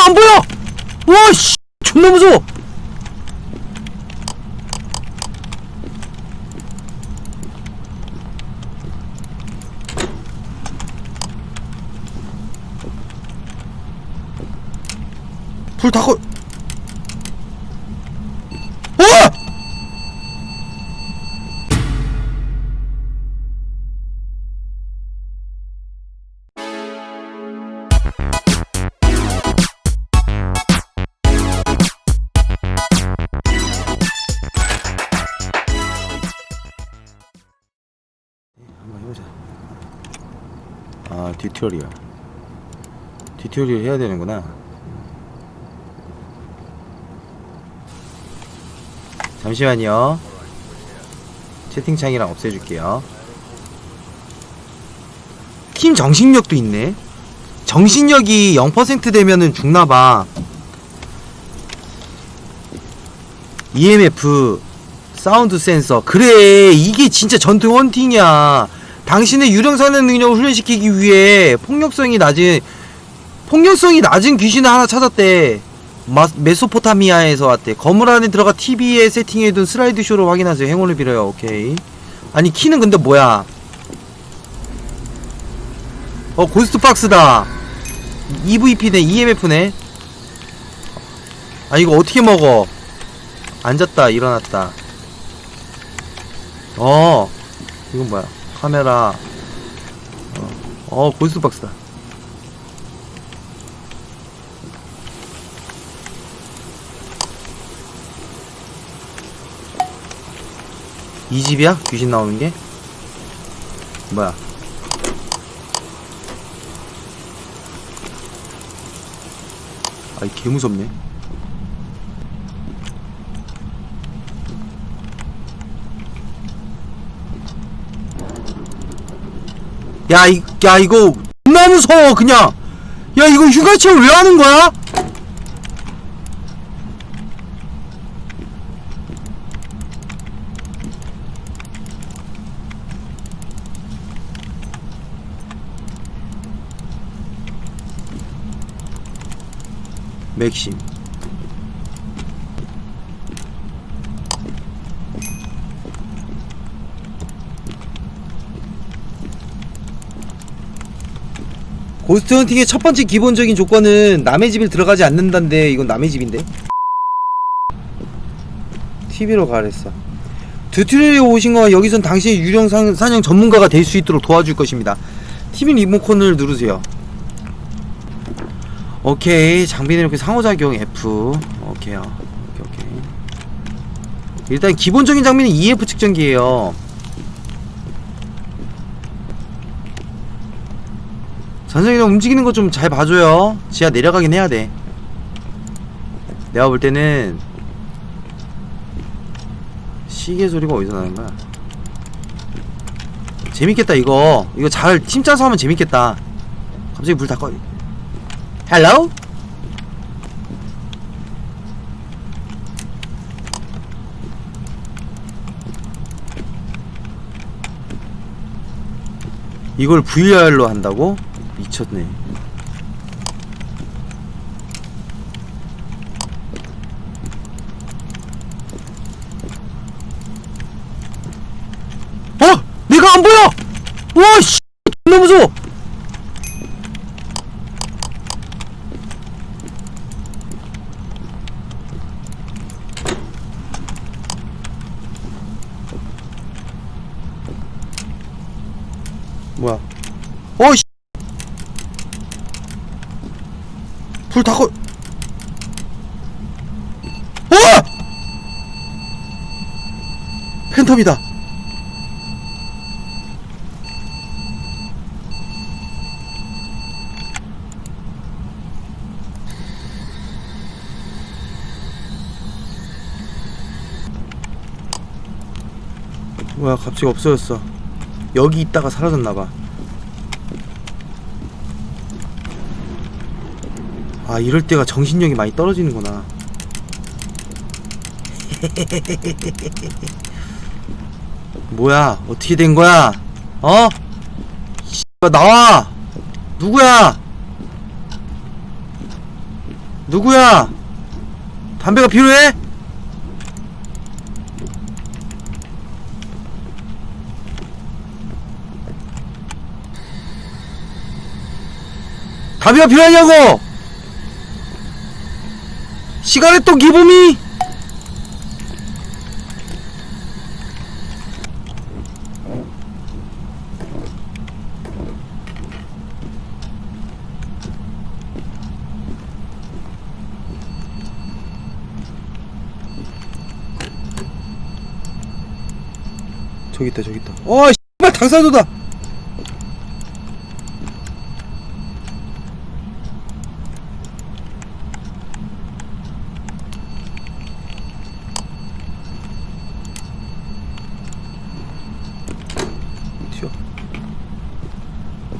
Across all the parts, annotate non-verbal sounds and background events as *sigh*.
내가 안 보여! 와, 씨! 존나 무서워! 불다 꺼. 아, 튜토리얼. 튜토리얼 해야 되는구나. 잠시만요. 채팅창이랑 없애줄게요. 팀 정신력도 있네. 정신력이 0% 되면은 죽나봐. EMF, 사운드 센서. 그래, 이게 진짜 전투 헌팅이야. 당신의 유령 사는 능력을 훈련시키기 위해 폭력성이 낮은, 폭력성이 낮은 귀신을 하나 찾았대. 마, 메소포타미아에서 왔대. 건물 안에 들어가 TV에 세팅해둔 슬라이드 쇼로 확인하세요. 행운을 빌어요. 오케이. 아니 키는 근데 뭐야? 어 고스트 박스다. EVP네, EMF네. 아 이거 어떻게 먹어? 앉았다, 일어났다. 어, 이건 뭐야? 카메라. 어, 어 고스트 박스다. 이 집이야? 귀신 나오는 게? 뭐야? 아이 개 무섭네. 야, 이, 야, 이거, 너무 무서워, 그냥! 야, 이거 휴가체험 왜 하는 거야? 맥심. 고스트 헌팅의 첫 번째 기본적인 조건은 남의 집에 들어가지 않는다인데 이건 남의 집인데? TV로 가랬어. 튜토리얼에 오신 거 여기선 당신의 유령 상- 사냥 전문가가 될 수 있도록 도와줄 것입니다. TV 리모컨을 누르세요. 오케이. 장비는 이렇게 상호작용 F. 오케이요. 오케이 오케이. 일단 기본적인 장비는 EF 측정기예요 선생님 움직이는 거 좀 잘 봐줘요. 지하 내려가긴 해야 돼. 내가 볼 때는 시계 소리가 어디서 나는 거야? 재밌겠다 이거. 이거 잘 팀 짜서 하면 재밌겠다. 갑자기 불 다 꺼. 헬로? 이걸 VR로 한다고? 미쳤네. 어! 내가 안 보여! 와, 씨! 너무 무서워! 뭐야? 어, 씨! 불다 꺼. 어! 팬텀이다. 뭐야, 갑자기 없어졌어. 여기 있다가 사라졌나봐. 아 이럴 때가 정신력이 많이 떨어지는구나 *laughs* 뭐야 어떻게 된 거야 어? 나와 누구야 누구야? 담배가 필요해? 담배가 필요하냐고! 시간에 또 기범이! 저기 있다 저기 있다 어 씨발 당사도다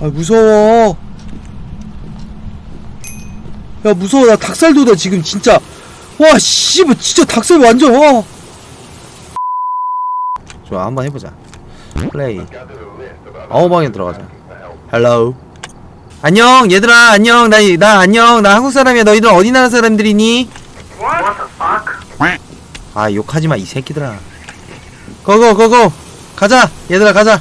아 무서워. 야 무서워. 나 닭살도다 지금 진짜. 와 씨발 진짜 닭살 완전 와. 좋아 한번 해보자. 플레이. 아우방에 들어가자. 헬로우 안녕 얘들아 안녕. 나, 나 안녕. 나 한국 사람이야. 너희들 어디 나라 사람들이니? 아 욕하지마 이 새끼들아. 고고 고고. 가자 얘들아 가자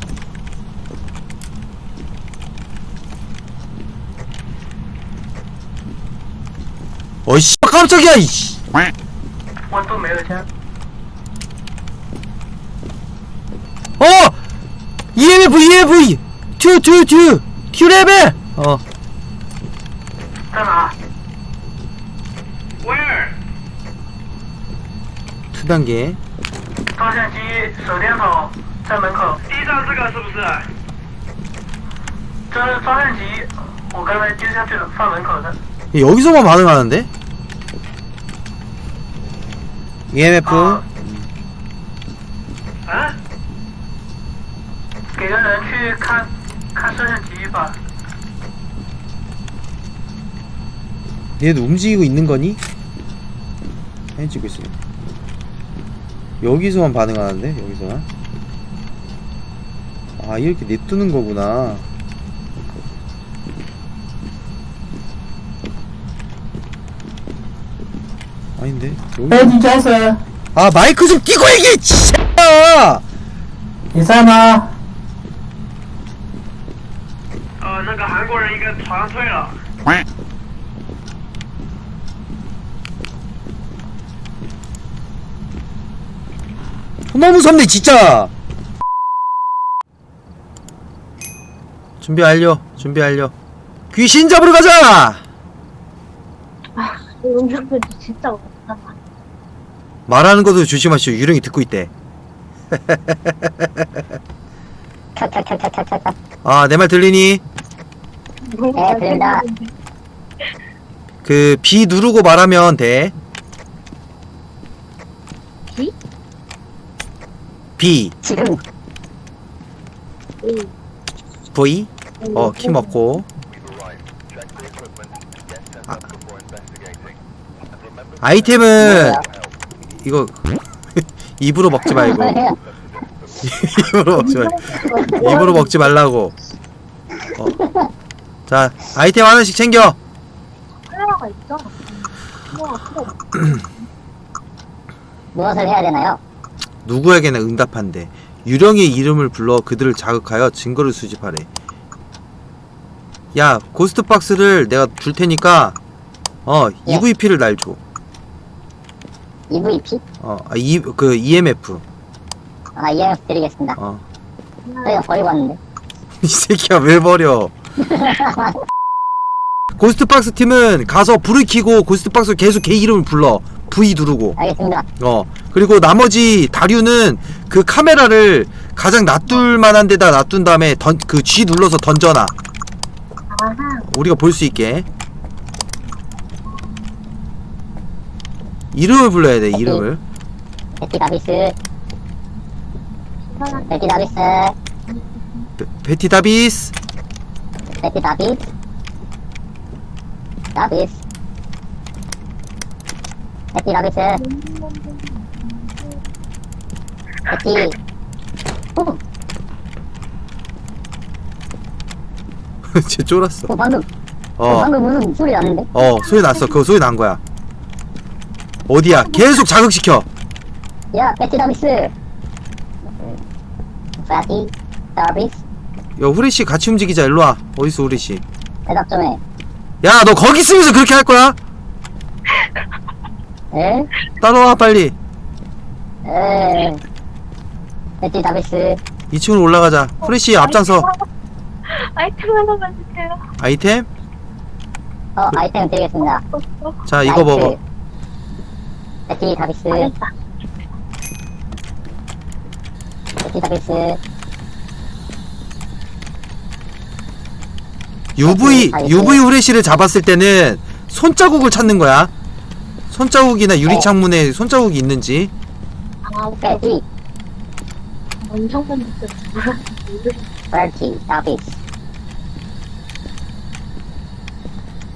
어이씨 깜짝이야 이씨 温度没有枪。 어! EMF EMF 튜 튜 튜 튜 레벨 어 在哪？Where？ 2 단계 照相机、手电筒在门口。第一张这个是不是？这是照相机，我刚才丢下去了，放门口的。 여기서만 반응하는데? EMF 啊。啊？给个人去看看摄像机吧。 얘도 움직이고 있는 거니? 사진 찍고 있어 여기서만 반응하는데? 여기서만 아 이렇게 냅두는 거구나 아닌데 여기 哎，你找谁？ 아 마이크 좀 끼고 얘기해 진짜 你在吗？呃，那个韩国人应该团退了。 너무 무섭네 진짜 준비 완료 준비 완료 귀신 잡으러 가자 아, 음식도 진짜 못한다. 말하는 것도 조심하시오 유령이 듣고 있대. 아내 말 들리니? 네, 들린다. 그 B 누르고 말하면 돼 B? B 지금. V 어 키 먹고 아, 아이템은 이거 *laughs* 입으로 먹지 말고 *laughs* 입으로 먹지 말고 입으로 먹지 말라고 어. 자 아이템 하나씩 챙겨 카메라가 *clears throat* 없어. 무엇을 해야 되나요? 누구에게나 응답한대 유령의 이름을 불러 그들을 자극하여 증거를 수집하래 야 고스트박스를 내가 줄 테니까 어 예. EVP를 날 줘. EVP? 어, 아, 이, 그 EMF. 아, EMF 드리겠습니다. 어. 저희가 버리고 왔는데. *laughs* 이 새끼야 왜 버려? *laughs* 고스트박스 팀은 가서 불을 켜고 고스트박스 계속 걔 이름을 불러. V 누르고. 알겠습니다. 어. 그리고 나머지 다류는 그 카메라를 가장 놔둘 만한 데다 놔둔 다음에 던, 그 G 눌러서 던져놔. 아하. 우리가 볼 수 있게. 이름을 불러야 돼 이름을 베티 다비스. 베티 다비스. 베, 베티 다비스 베티 다비스. 다비스. 베티 다비스. 베티. 오, 쟤 쫄았어 어, 방금, 어 방금 무슨 소리 났는데? 어 소리 났어 그거 소리 난 거야 어디야 계속 자극시켜 야, 베티 다비스. 베티 다비스. 야 후레쉬 같이 움직이자 일로 와 어딨어 후레쉬 대답 좀 해. 야 너 거기 있으면서 그렇게 할 거야? 에? 따라와 빨리 에. 베티 다비스. 2층으로 올라가자 후레쉬 앞장서 아이템 하나만 주세요. 아이템 어, 아이템 드리겠습니다. 자 이거 먹어 베티 다비스. 베티 다비스. UV. UV 후레쉬를 잡았을 때는 손자국을 찾는 거야 손자국이나 유리 창문에 손자국이 있는지 아, 오케이. 엄청 다비스.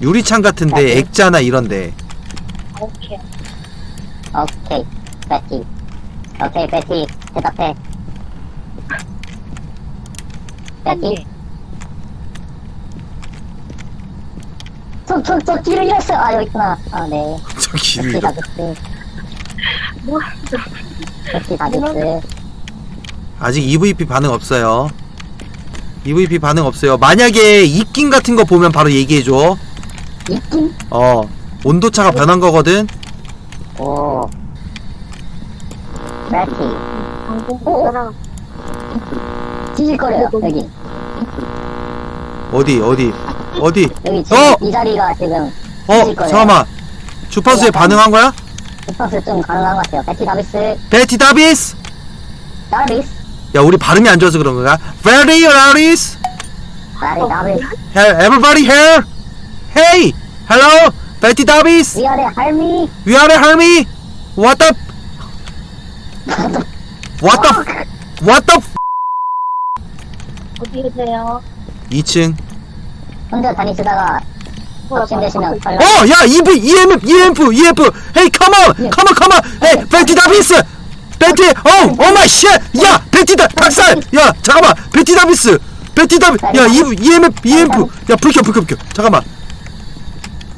유리창 같은데 액자나 이런데 오케이. 오케이. 베티. 오케이, 베티. 대답해. 베티. 저, 저, 저 뒤를 잃었어. 아, 여기 있구나. 아, 네. 저기 베티 다비스. 뭐, 베티 다비스. 아직 EVP 반응 없어요 EVP 반응 없어요 만약에 입김 같은 거 보면 바로 얘기해줘 입김? 어 온도차가 변한 거거든 오. 방송 보느라 찌질거려요, 여기. 어디 어디 어디 여기 지금 어! 이 자리가 지금 어 찌질거려요. 잠깐만 주파수에 반응한 거야? 주파수 좀 가능한 것 같아요. 베티 다비스. 베티 다비스 다비스. 야 우리 발음이 안 좋아서 그런 거야? Very Davis 베티 다비스. Everybody here Hey Hello Betty Davis 위아래 할미. We are Harmy What the What the What the 어디 계세요? 2층 혼자 다니시다가 확신되시면 빨리. 어! 야! EV, EMF, EMF, EMF! Hey, come on! Come on, come on! Hey, 베티 다비스! 어! 오 마이 쉣! 야! 베티 다, 박살! 야! 잠깐만! 베티 다비스! 베티 다비, 야! EV, EMF, EMF! 야, 불 켜, 불 켜, 불 켜! 잠깐만!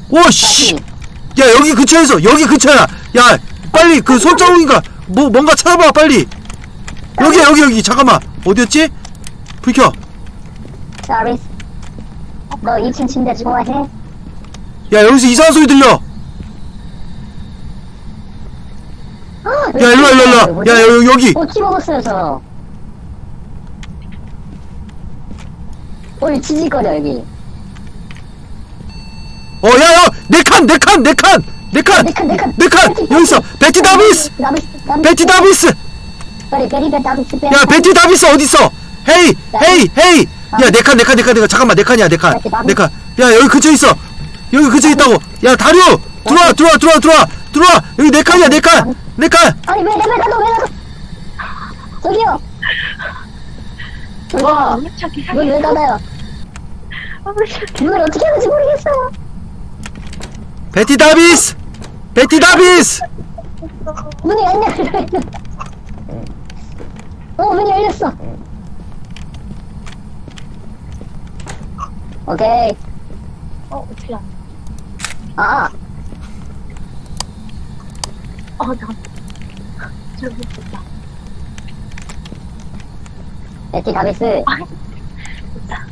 오, 씨! 야, 여기 근처에서! 여기 근처야! 야! 빨리 그 손자국인가! 뭐, 뭔가 찾아봐, 빨리! 여기, 여기, 여기! 잠깐만! 어디였지? 불 켜! 다비스. 너 2층 침대 좋아해? 야, 여기서 이상한 소리 들려! 야, 일로 와, 일로 와, 일로 와! 야, 여기, 여기! 어, 찍어봤어요, 저. 어, 이 지지거려, 여기. 어, 야, 야, 네 칸, 네 칸, 네 칸, 네 칸, 네 칸, 네 칸. 네 칸, 여기 있어. 베티 다비스. 베티 다비스. 야, 베티 다비스 어디 있어? 헤이, 헤이, 헤이. 야, 네 칸, 네 칸, 네 칸, 네 칸. 잠깐만, 네 칸이야, 네 칸, 네 칸. 야, 여기 근처에 있어. 여기 근처에 있다고. 야, 다리오, 들어와, 들어와, 들어와, 들어와, 들어와. 여기 네 칸이야, 네 칸, 네 칸. 아니, 왜, 왜, 왜 가도, 왜 가도. 저기요. 와, 저기요. 엄청 문왜 이상해. 닫아요? 문을 어떻게 하는지 모르겠어요. 베티 다비스, 베티 다비스. 문이 안 열려. 어, 문이 열렸어. 오케이. 어, 어떻게 안 아, 어, 나. 저기 있다. 베티 다비스. 아, 있다.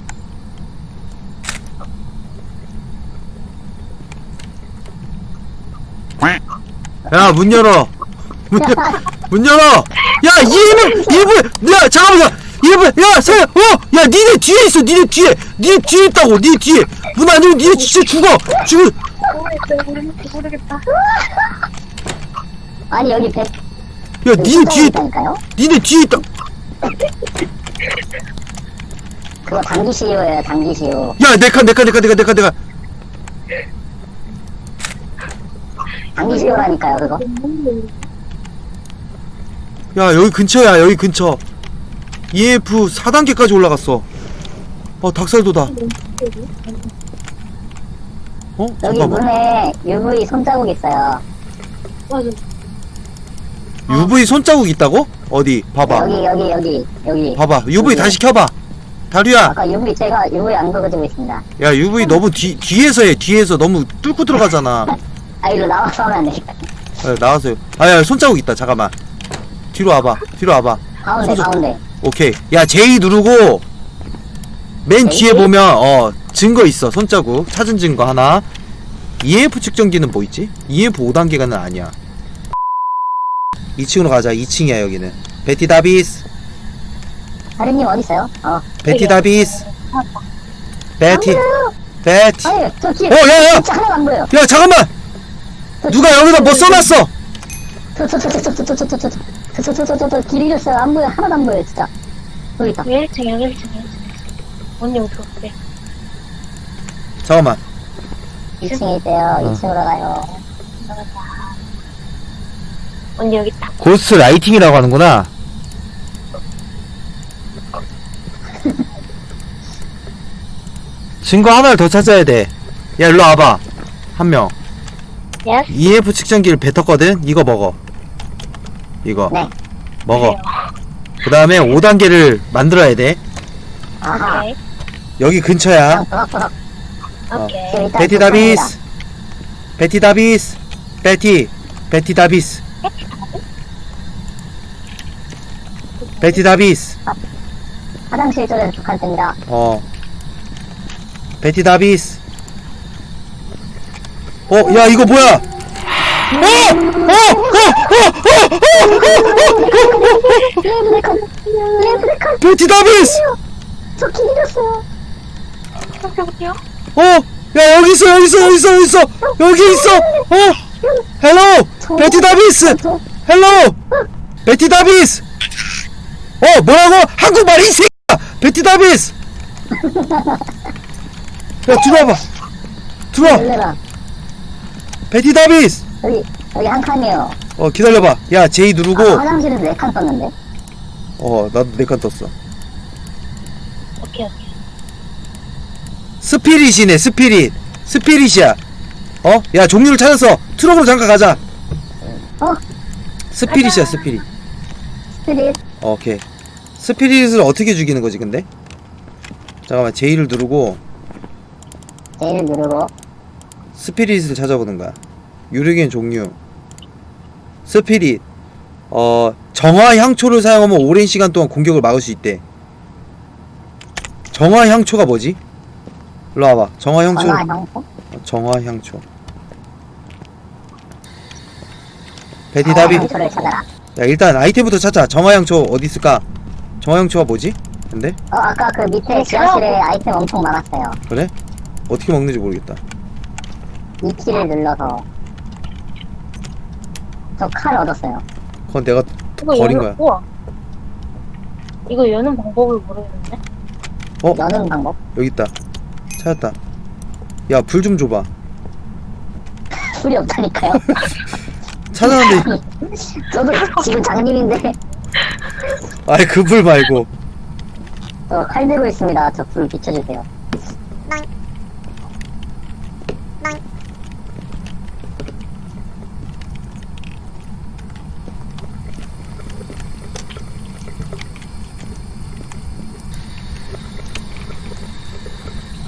야, 문 열어. 문, 열, 문 열어. 야, 이분, 이분, 야, 잠깐만, 이분, 야, 세, 어, 야, 니네 뒤에 있어, 니네 뒤에, 니네 뒤에 있다고, 니네 뒤에. 문 안 열면 니네 진짜 죽어, 죽어. 모르겠다. 아니, 여기 베, 야, 니네 뒤에, 있다. 니네 뒤에 있다. 그거 당기시오예요, 당기시오. 야, 네 칸, 네 칸, 네 칸, 네 칸, 네 칸, 네 칸. 장기 수요라니까요, 그거. 야 여기 근처야 여기 근처 EF 4단계까지 올라갔어 어 닭살도다 어? 여기 잠깐만 문에 UV 손자국 있어요. 맞아. UV 손자국 있다고? 어디 봐봐 여기, 여기, 여기, 여기. 봐봐 UV 여기. 다시 켜봐 다리야 아까 UV, 제가 UV 안 걷어주고 있습니다. 야 UV 너무 뒤, 뒤에서 해 뒤에서 너무 뚫고 들어가잖아 *laughs* 아, 이리로 나와서 하면 안 되겠다. 야, 나와서요. 아야 손자국 있다. 잠깐만. 뒤로 와봐. 뒤로 와봐. 가운데, 손자- 가운데. 오케이. 야 J 누르고 맨 J? 뒤에 보면 어 증거 있어. 손자국. 찾은 증거 하나. EF 측정기는 뭐 있지? EF 5단계가는 아니야. 2층으로 가자. 2층이야 여기는. 베티 다비스. 다리님 어딨어요? 어. 베티 다비스. 베티. 베티. 아유, 저 뒤에. 어, 야, 야! 진짜 하나도 안 보여요. 야 잠깐만 누가 여기다 뭐 써놨어 저, 저, 저, 저, 저, 저, 저, 저, 저, 저, 저, 저, 저, 저, 저, 저, 길 잃었어요. 안 보여. 하나도 안 보여, 진짜. 여기 있다. 1층, 1층, 1층. 언니 어디? 잠깐만 2층에 있대요. 어. 2층으로 가요. 언니 여기 있다. 고스트 라이팅이라고 하는구나 증거 하나를 더 찾아야 돼 야 일로 와봐 한 명 예스. EF 측정기를 뱉었거든 이거 먹어 이거 네. 먹어 그 다음에 5단계를 만들어야 돼 아하. 오케이. 여기 근처야 버럭버럭. *laughs* 오케이. 베티. 다비스 베티 다비스 베티 베티 다비스 베티 다비스 화장실 쪽에서 북한 뜹니다. 어 베티 다비스 어 야 이거 뭐야 어! 어! 레브레컨! 레브레컨! 베티 다비스 저길 잃었어요. 여기요? 어! 야 여기 있어 여기 있어 여기 있어 여기 있어 여기 있어 어! 헬로 베티 다비스 저, 헬로 베티 다비스 어 뭐라고 한국말 이 새끼야 베티 다비스 야 들어와봐 들어와. 베티 다비스 여기, 여기 한 칸이에요. 어 기다려봐 야 J 아, 누르고 화장실에서 네칸 떴는데. 어 나도 네칸 떴어 오케이, 오케이. 스피릿이네 스피릿 스피릿이야 어? 야 종류를 찾았어 트럭으로 잠깐 가자 어? 스피릿이야 스피릿 스피릿. 어, 오케이 스피릿을 어떻게 죽이는 거지 근데? 잠깐만 J를 누르고 제일 누르고. 스피릿을 찾아보는 거야. 유르겐 종류. 스피릿. 어 정화 향초를 사용하면 오랜 시간 동안 공격을 막을 수 있대. 정화 향초가 뭐지? 일로 와봐. 정화 향초 형포. 정화 향초. 형초를 찾아라. 야 일단 아이템부터 찾자. 정화 향초 어디 있을까? 정화 향초가 뭐지? 근데? 어, 아까 그 밑에 지하실에 아이템 엄청 많았어요. 그래? 어떻게 먹는지 모르겠다 이 키를 눌러서. 저 칼 얻었어요. 그건 내가 이거 버린 여는, 거야 우와. 이거 여는 방법을 모르겠는데? 어 여는 방법. 여기 있다 찾았다 야 불 좀 줘봐 풀이 없다니까요. *laughs* 찾았는데 *laughs* 저도 지금 장님인데 아이 그불 말고 저 칼 들고 있습니다. 저 불 비춰주세요.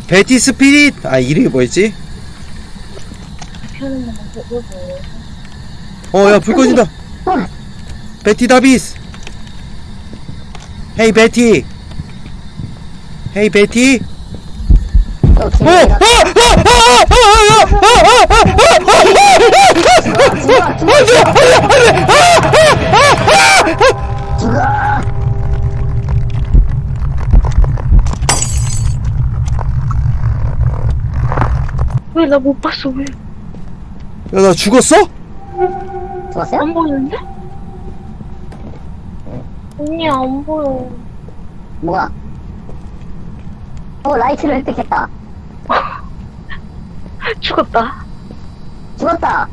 베티 스피릿 아 이름이 뭐였지 뭐? 어야 불 꺼진다 베티 다비스 헤이 베티 헤이 베티 또 어! 길을 어! 잃었- 죽어! 왜 나 못 봤어, 왜? 야 나 죽었어? 죽었어요? 안 보이는데? 언니, 안 보여. 뭐야? 어 라이트를 획득했다. *laughs* 죽었다. 죽었다.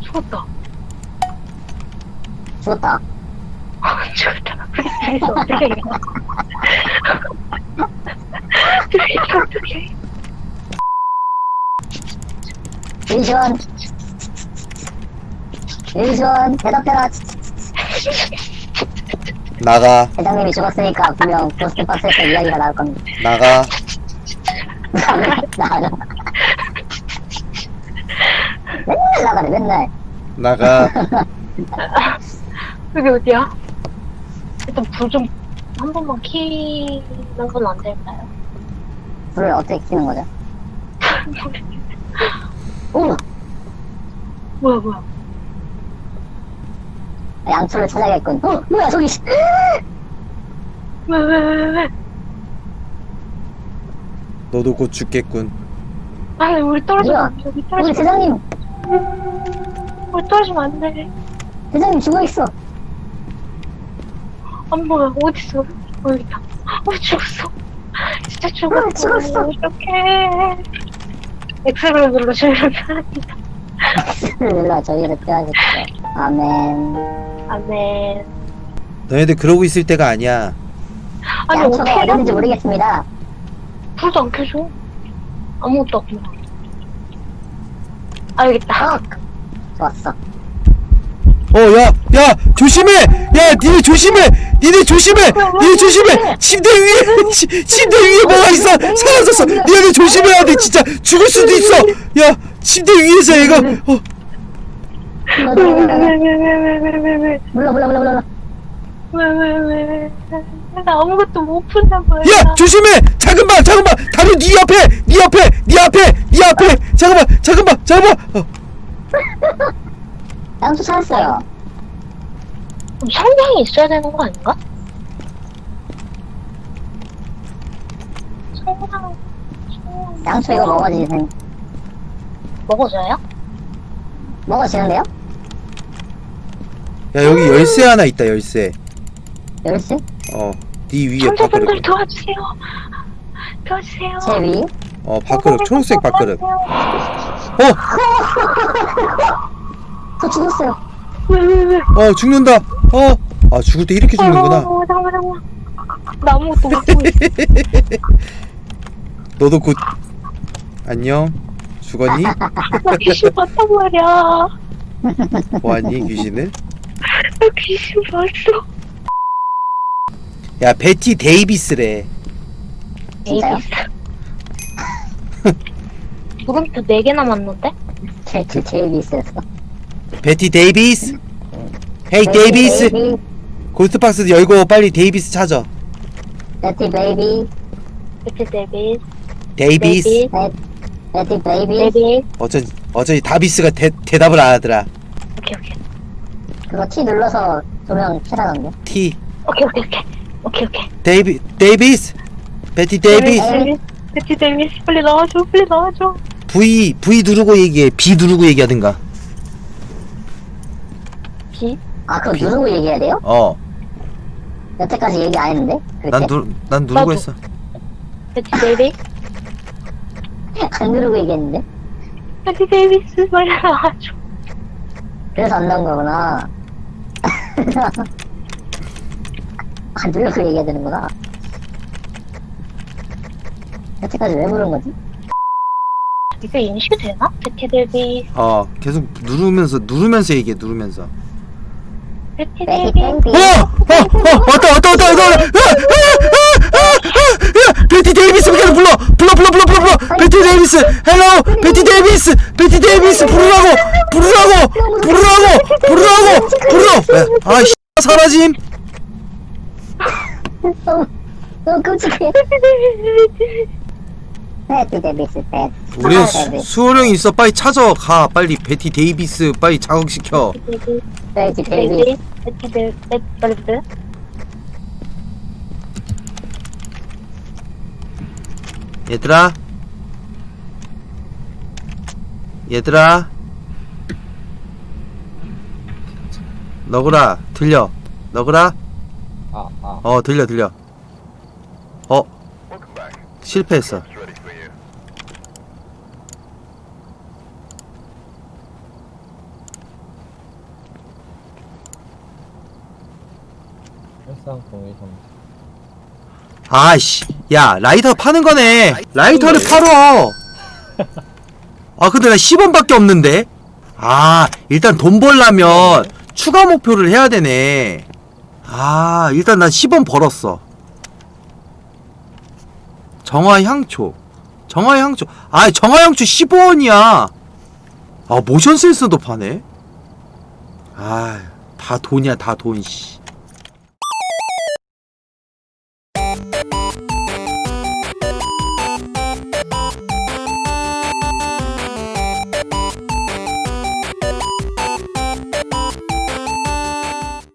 죽었다. 죽었다. 아, *laughs* 죽었다. *laughs* 프리스타일 어떻게 해? 프리스타일 어떻게 해? 일시원. 일시원, 대답해라. 나가 대장님이 죽었으니까 분명 고스트박스에서 이야기가 나올 겁니다. 나가 나가. 맨날 나가네, 맨날. 나가 *laughs* 여기 어디야? 일단 불 좀 한 번만 키는 건 안 될까요? 불을 어떻게 켜는 거죠? *laughs* 오! 뭐야, 뭐야. 양초를 찾아야겠군. 어, 뭐야, 저기. 씨. 왜, 왜, 왜, 왜? 너도 곧 죽겠군 아니, 우리 떨어지면 뭐야? 안 돼. 우리 우리 떨어지면, 대장님, 우리 떨어지면 안 돼. 대장님 죽어있어. 안 보여. 어딨어? 어, 여기 있다. 어, 죽었어. 진짜 죽었어. 아, 죽었어. 어떡해. 엑스를 눌러주면 편합니다. 일로 저희를 빼야겠죠. 아멘. 아멘. 너희들 그러고 있을 때가 아니야 아니, 양초가 어떻게 어디 있는지 해야 모르겠습니다. 불도 안 켜져. 아무것도 없구나. 아, 여기 있다. 어! 좋았어. 어 야 야 조심해! 야 니네 조심해! 니네 조심해! 니네 조심해! 침대 위에 치- 침대 위에 뭐가 있어? 사라졌어. 니네 조심해야 돼 진짜. 죽을 수도 있어. 야 침대 위에서 얘가 어, 물러, 왜, 물러, 왜, 왜, 왜, 왜, 왜, 왜, 왜, 물러, 물러, 물러, 물러. 왜, 왜, 왜, 왜. 나 아무것도 못 푼단 말이야. 야 조심해! 잠깐만 잠깐만! 다리 네 옆에 네 옆에 네 앞에 네 앞에! 잠깐만 잠깐만 잠깐만! 어, 양초 찾았어요. 그럼 성냥이 있어야 되는 거 아닌가? 성냥, 성냥. 양초 이거 먹어지는, 먹어줘요? 먹어지는데요? 야 여기 열쇠 하나 있다 열쇠 열쇠? 어네 위에 밥그릇 도와주세요. 도와주세요. 제 위? 어 밥그릇 초록색 밥그릇. 어 *laughs* 저 죽었어요. 왜, 왜, 왜? 어 죽는다 어 아 죽을 때 이렇게 죽는구나 어, 잠깐만, 잠깐만. 나 아무것도 못 보고 있어. *laughs* 너도 곧 안녕 죽었니 나 *laughs* 귀신 봤단 말이야. 뭐하니 귀신은 나 귀신 봤어. 야 베티 데이비스래 진짜요? 물음표 4개 *laughs* 남았는데? 제, 제, 제위 있었어. 베티 데이비스 헤이 데이비스 고스트박스 열고 빨리 데이비스 찾아 베티 베이비, 베티 데이비스. 데이비스 데이비스. 베, 베티 베이비. 데이비스. 어쩐 어쩐지 다비스가 대, 대답을 안 하더라 오케이, 오케이. 그거 T 눌러서 조명 켜라던데. T 오케이, 오케이, 오케이. 오케이, 오케이. 데이비 데이비스 베티 데이비스 데이비스. 베티 데이비스. 빨리 나와줘, 빨리 나와줘. V V 누르고 얘기해 B 누르고 얘기하든가 비? 아, 그거 누르고 얘기해야 돼요? 어난 여태까지 얘기 안 했는데? 그렇게? 누, 난 누르고 나도. 했어 데이비스. 안 누르고 얘기했는데? 데이비스. 빨리 나와줘. 그래서 안 나온 거구나. *laughs* 아, 누르고 얘기해야 되는구나. 여태까지 왜 부른 거지? 이게 인식이 되나? 베티 데이비스. 어 계속 누르면서 누르면서 얘기해 누르면서 어! 어! 어! 왔다 왔다 왔다 왔다 왔다! 베티 데이비스 계속 불러! 불러 불러 불러 불러 불러! 베티 데이비스! 헬로! 베티 데이비스! 베티 데이비스 부르라고! 부르라고! 부르라고! 부르라고! 부르! 야, 아 씨, 사라짐! 너무, 너무 끔찍해. 베티 데비스, 베티. 우리. 수호령이 있어 빨리 찾아 가 빨리 베티 데이비스 빨리 자극시켜 베티 데이비스. 베티 데이비스. 얘들아? 얘들아? 너구라 들려. 너구라? 아, 아. 어 들려 들려. 어 실패했어 1302 아이씨 야 라이터 파는 거네. 라이터를 팔어. 아 근데 나 10원밖에 없는데? 아 일단 돈 벌려면 추가 목표를 해야 되네. 아 일단 난 10원 벌었어. 정화향초. 정화향초. 아 정화향초 15원이야. 아 모션 센서도 파네? 아 다 돈이야 다 돈 씨.